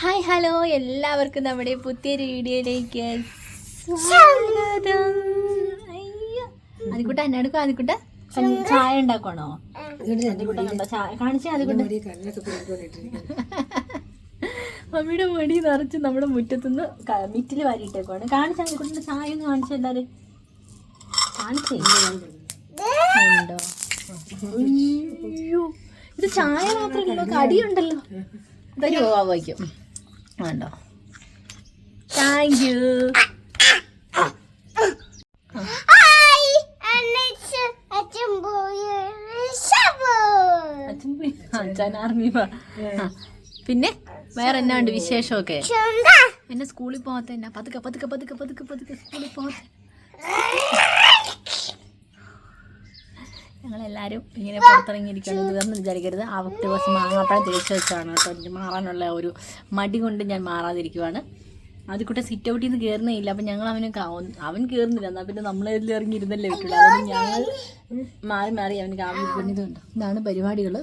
Hi hello എല്ലാവർക്കും നമ്മുടെ പുതിയൊരു വീഡിയോയിലേക്ക് സ്വാഗതം. അയ്യോ. അതിക്കുട്ട എന്നെ എടുക്കും അതിക്കുട്ട ചായ ഉണ്ടാക്കണോ കാണിച്ചേ മമ്മിയുടെ മടി നിറച്ച് നമ്മുടെ മുറ്റത്തുനിന്ന് മിറ്റിൽ വാരിയിട്ടേക്കുവാണ്. കാണിച്ചാൽ അതിക്കുട്ടിന്റെ ചായ ഒന്ന് കാണിച്ചു എല്ലാരും കാണിച്ചേ ഉണ്ടോ അയ്യോ. ഇത് ചായ മാത്രമല്ലോ കടിയുണ്ടല്ലോ. ഇതൊരു വയ്ക്കും വേണ്ടോ? താങ്ക് യു പിന്നെ വേറെ എന്നാണ്ട് വിശേഷമൊക്കെ? എന്നെ സ്കൂളിൽ പോകാത്ത എന്നാ പതുക്കെ പതുക്കെ പതുക്കെ പതുക്കെ പതുക്കെ സ്കൂളിൽ പോകാത്ത ഞങ്ങളെല്ലാവരും ഇങ്ങനെ പുറത്തിറങ്ങിയിരിക്കണം എന്ന് വിചാരിക്കരുത്. ആ ദിവസം മാങ്ങാപ്പഴം തേച്ച് വെച്ചാണ് കേട്ടോ. എനിക്ക് മാറാനുള്ള ഒരു മടി കൊണ്ട് ഞാൻ മാറാതിരിക്കുവാണ്. ആദ്യക്കൂട്ടെ സിറ്റ് ഔട്ടിൽ നിന്ന് കയറുന്നില്ല അപ്പം ഞങ്ങൾ അവന് അവൻ കയറുന്നില്ല എന്നാൽ പിന്നെ നമ്മളെല്ലാം ഇറങ്ങി ഇരുന്നല്ലേ പറ്റുള്ളൂ അതുകൊണ്ട് ഞങ്ങൾ മാറി മാറി അവന് കാവി പണിതുണ്ട് ഇതാണ് പരിപാടികൾ.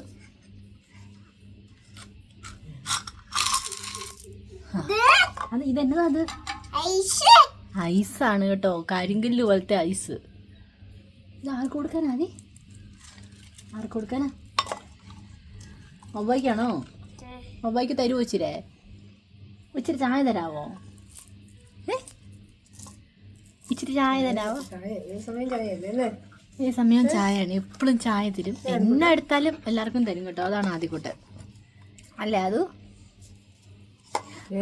അത് ഇതെന്നതാ അത്? ഐസാണ് കേട്ടോ. കരിങ്കല്ല് പോലത്തെ ഐസ്. ഇത് ആർക്ക് കൊടുക്കാനാ ആർക്ക് കൊടുക്കാനാ? മൊബൈക്കാണോ? മൊബൈക്ക് തരുമോ ഇച്ചിരെ? ഇച്ചിരി ചായ തരാവോ? ഏ? ഇച്ചിരി ചായ തരാവോ? ഈ സമയം ചായയാണ്. എപ്പോഴും ചായ തരും. എന്നെ എടുത്താലും എല്ലാവർക്കും തരും കേട്ടോ. അതാണ് ആദ്യക്കൂട്ട് അല്ലേ അത്?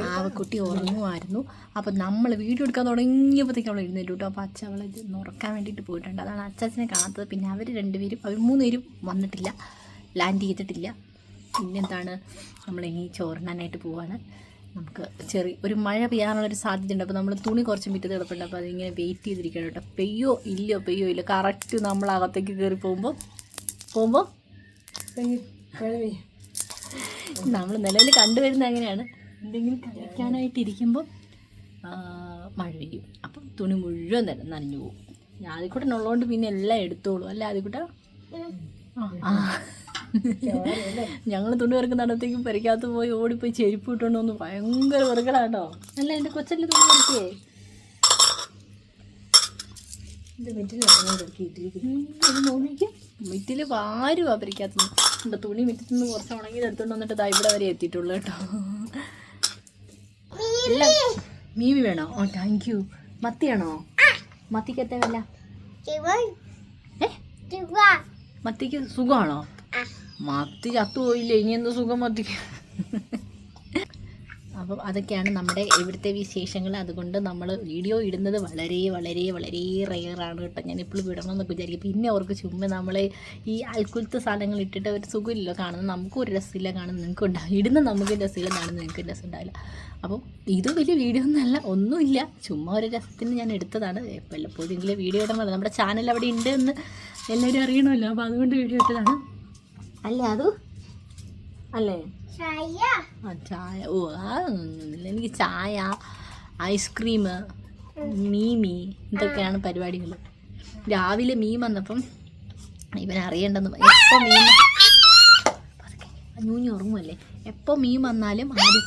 ആവക്കുട്ടി ഉറങ്ങുമായിരുന്നു അപ്പം നമ്മൾ വീഡിയോ എടുക്കാൻ തുടങ്ങിയപ്പോഴത്തേക്കും അവൾ എഴുന്നേറ്റു കേട്ടോ. അപ്പോൾ അച്ഛൻ അവളെ ഉറക്കാൻ വേണ്ടിയിട്ട് പോയിട്ടുണ്ട്. അതാണ് അച്ചാച്ചനെ കാണാത്തത്. പിന്നെ അവർ രണ്ടുപേരും അവർ മൂന്നുപേരും വന്നിട്ടില്ല. ലാൻഡ് ചെയ്തിട്ടില്ല. പിന്നെന്താണ്? നമ്മൾ ഇനി ചോറിനാനായിട്ട് പോവാണ്. നമുക്ക് ചെറിയ ഒരു മഴ പെയ്യാനുള്ളൊരു സാധ്യതയുണ്ട്. അപ്പോൾ നമ്മൾ തുണി കുറച്ച് മിറ്റത്ത് കിടപ്പുണ്ട്. അപ്പോൾ അതിങ്ങനെ വെയിറ്റ് ചെയ്തിരിക്കണം കേട്ടോ. പെയ്യോ ഇല്ലയോ? പെയ്യോ ഇല്ല. കറക്റ്റ് നമ്മൾ അകത്തേക്ക് കയറി പോകുമ്പോൾ പോകുമ്പോൾ നമ്മൾ നിലവിൽ കണ്ടുവരുന്നത് അങ്ങനെയാണ്. എന്തെങ്കിലും കഴിക്കാനായിട്ട് ഇരിക്കുമ്പോൾ മഴ പെയ്യും. അപ്പം തുണി മുഴുവൻ തന്നെ നനഞ്ഞു പോകും. ഞാൻ ആദ്യക്കൂട്ടൻ ഉള്ളതുകൊണ്ട് പിന്നെ എല്ലാം എടുത്തോളൂ. അല്ല ആദ്യക്കൂട്ട ഞങ്ങൾ തുണി പെറുക്കുന്നിടത്തേക്കും പെരക്കകത്ത് പോയി ഓടിപ്പോയി ചെരുപ്പ് ഇട്ടുകൊണ്ട് വന്ന് ഭയങ്കര വെറുക്കലാട്ടോ അല്ല എന്റെ കൊച്ചല്ലേ തുണി പെറുക്കേ ഇത് മിറ്റിൽ വാരുവാ പെരക്കകത്ത് തുണി മിറ്റത്തുനിന്ന് കുറച്ച് ഉണങ്ങി എടുത്തോണ്ട് വന്നിട്ട് ദാ ഇവിടെ വരെ എത്തിയിട്ടുള്ളൂ കേട്ടോ. മീമി വേണോ? ഓ താങ്ക് യു മത്തിയാണോ മത്തിക്ക് എത്ര വില? മത്തിക്ക് സുഖമാണോ? മത്തി ചത്തുപോയില്ലേ? ഇനി എന്തോ സുഖം മത്തിക്ക്? അപ്പം അതൊക്കെയാണ് നമ്മുടെ ഇവിടുത്തെ വിശേഷങ്ങൾ. അതുകൊണ്ട് നമ്മൾ വീഡിയോ ഇടുന്നത് വളരെ വളരെ വളരെ റെയറാണ് കേട്ടോ. ഞാൻ ഇപ്പോഴും വിടണമെന്നൊക്കെ വിചാരിക്കും. പിന്നെ അവർക്ക് ചുമ്മാ നമ്മൾ ഈ അൽക്കുലത്തെ സാധനങ്ങൾ ഇട്ടിട്ട് ഒരു സുഖമില്ലല്ലോ കാണുന്നത്. നമുക്കും ഒരു രസമില്ല കാണുന്നത്. നിങ്ങൾക്ക് ഉണ്ടാവും. ഇടുന്ന നമുക്ക് രസമില്ല കാണുന്നത് നിങ്ങൾക്ക് രസം ഉണ്ടാവില്ല. അപ്പം ഇത് വലിയ വീഡിയോ ഒന്നുമല്ല ഒന്നുമില്ല. ചുമ്മാ ഒരു രസത്തിന് ഞാൻ എടുത്തതാണ്. വല്ലപ്പോഴെങ്കിലും വീഡിയോ ഇടണമല്ലോ. നമ്മുടെ ചാനൽ അവിടെ ഉണ്ട് എന്ന് എല്ലാവരും അറിയണമല്ലോ. അപ്പോൾ അതുകൊണ്ട് വീഡിയോ ഇട്ടതാണ്. അല്ല അത്? അല്ലേ? ആ ചായ. ഓ അതൊന്നുമില്ല. എനിക്ക് ചായ ഐസ്ക്രീം മീമി ഇതൊക്കെയാണ് പരിപാടികൾ. രാവിലെ മീൻ വന്നപ്പം ഇവൻ അറിയേണ്ടെന്ന് എപ്പോൾ മീൻ അഞ്ഞൂഞ്ഞി ഉറങ്ങുമല്ലേ എപ്പോൾ മീൻ വന്നാലും ആദ്യം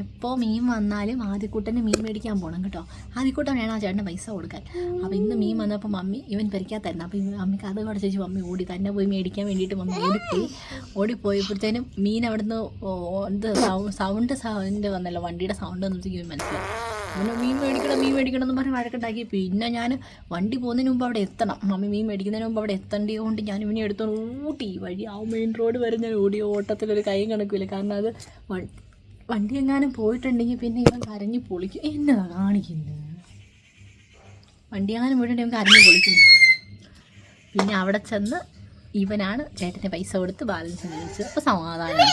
എപ്പോൾ മീൻ വന്നാലും ആദ്യക്കൂട്ടന് മീൻ മേടിക്കാൻ പോകണം കേട്ടോ. ആദ്യക്കൂട്ടൻ വേണം ആ ചേട്ടന് പൈസ കൊടുക്കാൻ. അപ്പോൾ ഇന്ന് മീൻ വന്നപ്പോൾ മമ്മി ഇവൻ പരിക്കാത്തായിരുന്നു അപ്പോൾ അമ്മയ്ക്ക് അത് കുറച്ച് ചേച്ചി മമ്മി ഓടി തന്നെ പോയി മേടിക്കാൻ വേണ്ടിയിട്ട് മമ്മി ഓടിപ്പോയി. ഓടിപ്പോയപ്പോഴത്തേനും മീൻ അവിടുന്ന് എന്ത് സൗണ്ട് സൗണ്ട് വന്നല്ലോ. വണ്ടിയുടെ സൗണ്ട് വന്നപ്പോഴത്തേക്കും മനസ്സിലായി. അങ്ങനെ മീൻ മേടിക്കണം മീൻ മേടിക്കണം എന്ന് പറഞ്ഞ് വഴക്കുണ്ടാക്കി. പിന്നെ ഞാൻ വണ്ടി പോകുന്നതിന് മുമ്പ് അവിടെ എത്തണം. മമ്മി മീൻ മേടിക്കുന്നതിന് മുമ്പ് അവിടെ എത്തേണ്ടത് കൊണ്ട് ഞാൻ ഇവനെ എടുത്തോണ്ട് ഊട്ടി. വഴി ആ മെയിൻ റോഡ് വരെ ഞാൻ ഓടി. ഓട്ടത്തിലൊരു കൈ കണക്കില്ല കാരണം അത് വണ്ടി എങ്ങാനും പോയിട്ടുണ്ടെങ്കിൽ പിന്നെ ഇവൻ കരഞ്ഞു പൊളിക്കും. എന്നതാ കാണിക്കുന്നത് വണ്ടി എങ്ങാനും പോയിട്ടുണ്ടെങ്കിൽ ഇവൻ കരഞ്ഞു പൊളിക്കും. പിന്നെ അവിടെ ചെന്ന് ഇവനാണ് ചേട്ടന്റെ പൈസ കൊടുത്ത് ബാലൻസ് മേടിച്ചത് അപ്പോൾ സമാധാനം.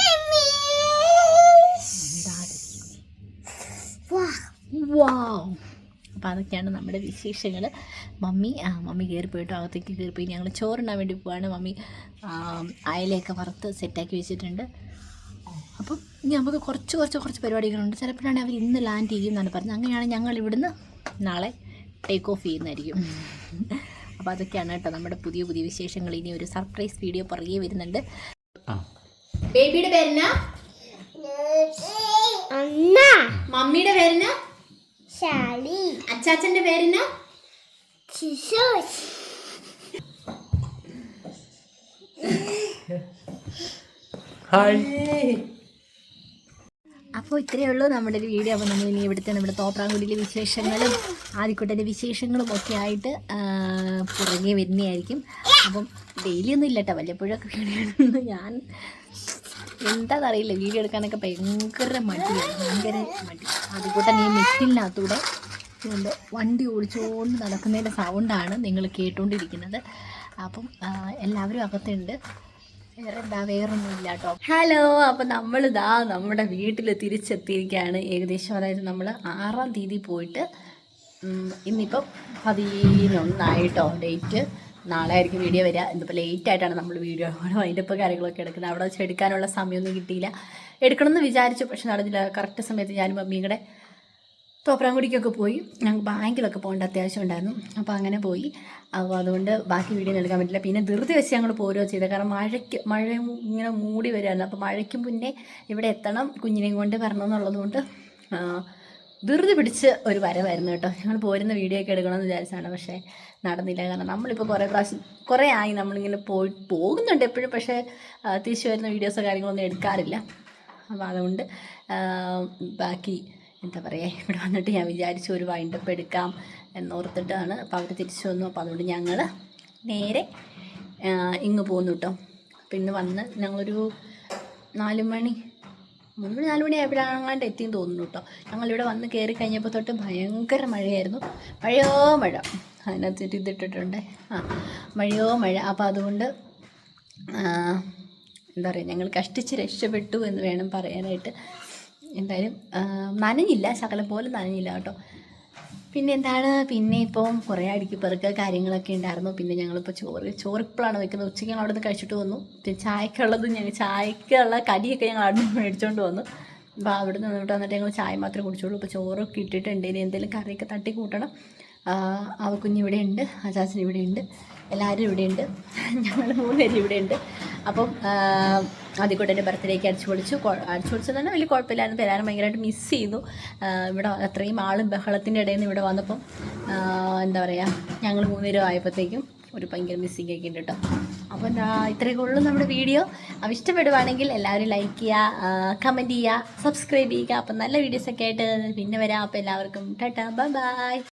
വാവ് അപ്പോൾ അതൊക്കെയാണ് നമ്മുടെ വിശേഷങ്ങൾ മമ്മി മമ്മി കയറി പോയിട്ട്? അകത്തേക്ക് കയറി പോയി. ഞങ്ങൾ ചോറുണ്ടാൻ വേണ്ടി പോവാണ്. മമ്മി അയലയൊക്കെ വറുത്ത് സെറ്റാക്കി വെച്ചിട്ടുണ്ട്. അപ്പം ഇനി നമുക്ക് കുറച്ച് കുറച്ച് കുറച്ച് പരിപാടികളുണ്ട്. ചിലപ്പോഴാണ് അവർ ഇന്ന് ലാൻഡ് ചെയ്യും എന്നാണ് പറഞ്ഞത്. അങ്ങനെയാണ് ഞങ്ങൾ ഇവിടുന്ന് നാളെ ടേക്ക് ഓഫ് ചെയ്യുന്നതായിരിക്കും. അപ്പോൾ അതൊക്കെയാണ് കേട്ടോ നമ്മുടെ പുതിയ പുതിയ വിശേഷങ്ങൾ. ഇനി ഒരു സർപ്രൈസ് വീഡിയോ പുറകെ വരുന്നുണ്ട്. ബേബിയുടെ പേരെന്നാ? അന്ന മമ്മിയുടെ പേരെന്നാ? ശാലി. അച്ചാച്ചന്റെ പേരെന്നാ? ശിശു ഹായ് അപ്പോൾ ഇത്രയേ ഉള്ളൂ നമ്മുടെ ഒരു വീഡിയോ. അപ്പോൾ നമ്മൾ ഇനി ഇവിടുത്തെ നമ്മുടെ തോപ്രാങ്കുടിയിലെ വിശേഷങ്ങളും ആദ്യക്കൂട്ടന്റെ വിശേഷങ്ങളും ഒക്കെ ആയിട്ട് പുറകെ വരുന്നതായിരിക്കും. അപ്പം ഡെയിലി ഒന്നും ഇല്ല കേട്ടോ വല്ലപ്പോഴൊക്കെ വീഡിയോ ഞാൻ ഞാൻ എന്താണെന്നറിയില്ല വീഡിയോ എടുക്കാനൊക്കെ ഭയങ്കര മടിയാണ് ഭയങ്കര മടി. ആദ്യക്കൂട്ടൻ ഈ മെറ്റിലിനകത്തൂടെ വണ്ടി ഓടിച്ചുകൊണ്ട് നടക്കുന്നതിന്റെ സൗണ്ടാണ് നിങ്ങൾ കേട്ടുകൊണ്ടിരിക്കുന്നത് അപ്പം എല്ലാവരും അകത്തുണ്ട്. ഹലോ അപ്പം നമ്മളിതാ നമ്മുടെ വീട്ടിൽ തിരിച്ചെത്തിയിരിക്കുകയാണ്. ഏകദേശം അതായത് നമ്മൾ ആറാം തീയതി പോയിട്ട് ഇന്നിപ്പം പതിനൊന്നായിട്ടോ ഡേറ്റ്. നാളെ ആയിരിക്കും വീഡിയോ വരിക. ഇന്നിപ്പോൾ ലേറ്റ് ആയിട്ടാണ് നമ്മൾ വീഡിയോ അതിന്റെ ഇപ്പോൾ കാര്യങ്ങളൊക്കെ എടുക്കുന്നത്. അവിടെ വെച്ച് എടുക്കാനുള്ള സമയമൊന്നും കിട്ടിയില്ല. എടുക്കണമെന്ന് വിചാരിച്ചു പക്ഷെ നടന്നില്ല. കറക്റ്റ് സമയത്ത് ഞാനും മമ്മിയും തോപ്രാങ്കുടിക്കൊക്കെ പോയി. ഞങ്ങൾക്ക് ബാങ്കിലൊക്കെ പോകേണ്ട അത്യാവശ്യം ഉണ്ടായിരുന്നു. അപ്പോൾ അങ്ങനെ പോയി. അപ്പോൾ അതുകൊണ്ട് ബാക്കി വീഡിയോ എടുക്കാൻ പറ്റില്ല. പിന്നെ ധൃതി വെച്ച് ഞങ്ങൾ പോരുകയോ ചെയ്തത് കാരണം മഴയ്ക്ക് മഴ ഇങ്ങനെ മൂടി വരുമായിരുന്നു അപ്പോൾ മഴയ്ക്ക് മുന്നേ ഇവിടെ എത്തണം കുഞ്ഞിനെയും കൊണ്ട് വരണം എന്നുള്ളതുകൊണ്ട് ധൃതി പിടിച്ച് ഒരു വരവായിരുന്നു കേട്ടോ. ഞങ്ങൾ പോരുന്ന വീഡിയോ ഒക്കെ എടുക്കണമെന്ന് വിചാരിച്ചാണ് പക്ഷേ നടന്നില്ല. കാരണം നമ്മളിപ്പോൾ കുറേ പ്രാവശ്യം കുറേ ആയി നമ്മളിങ്ങനെ പോയി പോകുന്നുണ്ട് എപ്പോഴും. പക്ഷേ തിരിച്ചു വരുന്ന വീഡിയോസോ കാര്യങ്ങളൊന്നും എടുക്കാറില്ല. അപ്പോൾ അതുകൊണ്ട് ബാക്കി എന്താ പറയുക ഇവിടെ വന്നിട്ട് ഞാൻ വിചാരിച്ചു ഒരു വൈൻഡപ്പ് എടുക്കാം എന്നോർത്തിട്ടാണ് അപ്പോൾ അവർ തിരിച്ചു വന്നു. അപ്പോൾ അതുകൊണ്ട് ഞങ്ങൾ നേരെ ഇങ്ങ് പോന്നു കേട്ടോ ഇന്ന് വന്ന് ഞങ്ങളൊരു നാല് മണി മൂന്ന് മണി നാല് മണി ആയപ്പോഴാണ് എത്തിയെന്ന് തോന്നുന്നു കേട്ടോ ഞങ്ങളിവിടെ വന്ന് കയറി കഴിഞ്ഞപ്പോൾ തൊട്ട് ഭയങ്കര മഴയായിരുന്നു. മഴയോ മഴ. അതിനകത്ത് ഇതിട്ടിട്ടുണ്ട്. ആ മഴയോ മഴ. അപ്പോൾ അതുകൊണ്ട് എന്താ പറയുക ഞങ്ങൾ കഷ്ടിച്ച് രക്ഷപ്പെട്ടു എന്ന് വേണം പറയാനായിട്ട്. എന്തായാലും നനഞ്ഞില്ല. ശകലം പോലെ നനഞ്ഞില്ല കേട്ടോ. പിന്നെ എന്താണ്? പിന്നെ ഇപ്പം കുറേ അടുക്കി കാര്യങ്ങളൊക്കെ ഉണ്ടായിരുന്നു. പിന്നെ ഞങ്ങളിപ്പോൾ ചോറ് ചോറ് ഇപ്പോഴാണ് വെക്കുന്നത്. ഉച്ചയ്ക്ക് ഞങ്ങൾ അവിടെ നിന്ന് കഴിച്ചിട്ട് വന്നു. പിന്നെ ചായക്കുള്ളത് ഞങ്ങൾ ചായക്കുള്ള കടിയൊക്കെ ഞങ്ങൾ അവിടെ നിന്ന് മേടിച്ചുകൊണ്ട് വന്നു. അപ്പോൾ അവിടെ നിന്ന് വന്നിട്ട് വന്നിട്ട് ഞങ്ങൾ ചായ മാത്രമേ കുടിച്ചുള്ളൂ. ഇപ്പോൾ ചോറൊക്കെ ഇട്ടിട്ടുണ്ട്. ഇനി എന്തെങ്കിലും കറിയൊക്കെ തട്ടി കൂട്ടണം. അവ കുഞ്ഞ് ഇവിടെ ഉണ്ട്. അജാച്ചൻ ഇവിടെ ഉണ്ട്. എല്ലാവരും ഇവിടെ ഉണ്ട്. ഞങ്ങൾ മൂന്നുപേരും ഇവിടെ ഉണ്ട്. അപ്പം ആദ്യക്കൂട്ടെ ബർത്ത്ഡേക്ക് അടിച്ചു പൊളിച്ചു. അടിച്ചു പൊളിച്ചത് തന്നെ വലിയ കുഴപ്പമില്ലായിരുന്നു. എല്ലാവരും ഭയങ്കരമായിട്ട് മിസ് ചെയ്തു ഇവിടെ അത്രയും ആളും ബഹളത്തിന്റെ ഇടയിൽ നിന്ന് ഇവിടെ വന്നപ്പം എന്താ പറയുക ഞങ്ങൾ മൂന്നുപേരും ആയപ്പോഴത്തേക്കും ഒരു ഭയങ്കര മിസ്സിങ് ഒക്കെ ഉണ്ട് കേട്ടോ. അപ്പോൾ എന്താ ഇത്രയൊക്കെ ഉള്ളൂ നമ്മുടെ വീഡിയോ. അപ്പോൾ ഇഷ്ടപ്പെടുവാണെങ്കിൽ എല്ലാവരും ലൈക്ക് ചെയ്യുക കമന്റ് ചെയ്യുക സബ്സ്ക്രൈബ് ചെയ്യുക. അപ്പം നല്ല വീഡിയോസൊക്കെ ആയിട്ട് പിന്നെ വരാം. അപ്പോൾ എല്ലാവർക്കും ടാറ്റാ ബൈ ബൈ.